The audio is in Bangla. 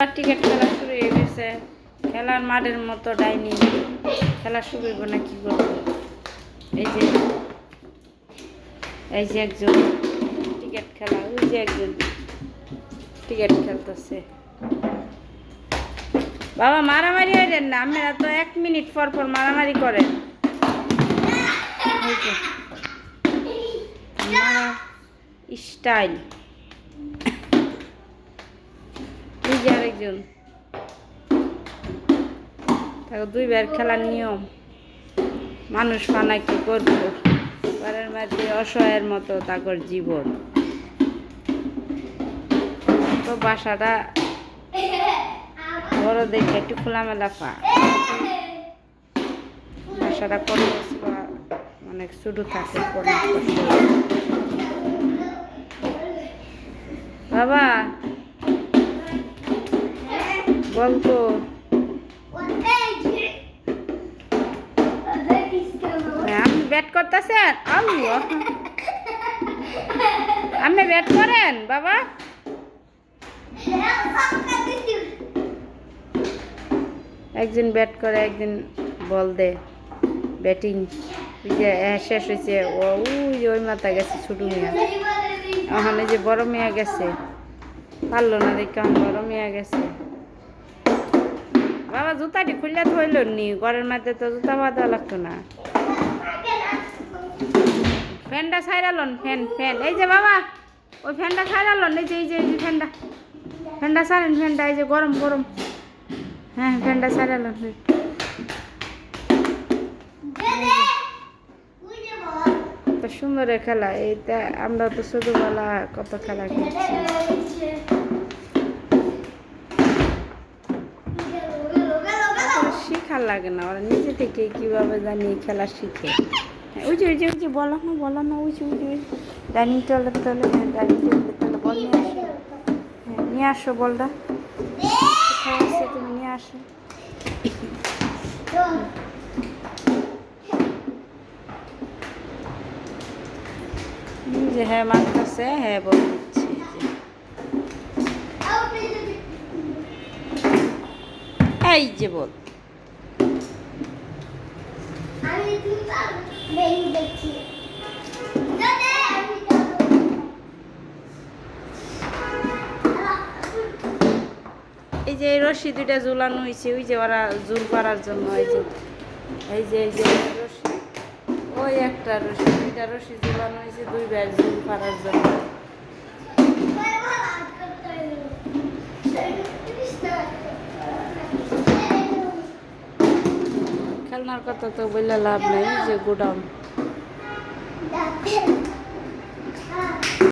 টিকিট খেলা শুরু হয়ে গেছে। খেলার মাঠের মতো ডাইনি। খেলা শুরু হইব না, কি করব? এই যে এই যে একজন টিকিট খেলা, ওই যে একজন টিকিট খেলতেছে। বাবা, মারামারি হইলেন না, আপনারা তো এক মিনিট পর পর মারামারি করেন। স্টাইল আরেকজন তাকে দুইবার খেলার নিয়ম। মানুষ পানা কি করব? ঘরের মাঝে অসহায়ের মতো তাকর জীবন। তো বাসাটা বড় দেখে একটু খোলামেলা পা। বাসাটা করা অনেক শুরু থাকে। বাবা! হ্যাঁ, আপনি ব্যাট করতেছেন আপনি ব্যাট করেন বাবা। একদিন ব্যাট করে একদিন বল দে। ব্যাটিং। যে শেষ হয়েছে ও ওই ওই মাথা গেছে ছোটো মিয়া। ওখানে যে বড় মেয়া গেছে। পারল না দেখে বড় মেয়া গেছে। বাবা, জুতাটি খুললে হইল নি, ঘরের মধ্যে তো জুতা বাঁধা লাগতো না। ফ্যানটা ছাইরালন ফ্যান ফ্যান। এই যে বাবা, ওই ফ্যানটা ছাইরালন এই যে এই যে এই যে ফ্যানটা। ফ্যানটা ছাড়েন, ফ্যানটা, এই যে গরম গরম। হ্যাঁ ফ্যানটা ছাইরালন তো সুন্দর খেলা, এইটা আমরা তো ছোটবেলা কত খেলা খেলছি। শেখার লাগে না। ওরা নিজে থেকে কীভাবে জানি খেলা শিখে। হ্যাঁ, ওই যে ওই যে ওই যে বলো না বলো না ওই যে ওই যে ডাইনিং টেবিলের হ্যাঁ ডাইনিং টেবিলের বল নিয়ে আসো। হ্যাঁ নিয়ে আসো বলটা। কোথায় আছে তুমি নিয়ে আসো। যে হ্যাঁ মানতেছে হ্যাঁ বল এই যে বল। এই যে এই রশি দুইটা ঝুলানো হয়েছে ওই যে ওরা ঝুল পাড়ার জন্য, এই যে। এই যে এই যে রশি। ওই একটা রশি, দুইটা রশি ঝুলানো হয়েছে দুই ব্যাগ ঝুল পাড়ার জন্য। খেলনার কথা তো বললে লাভ নেই যে গোডাউন।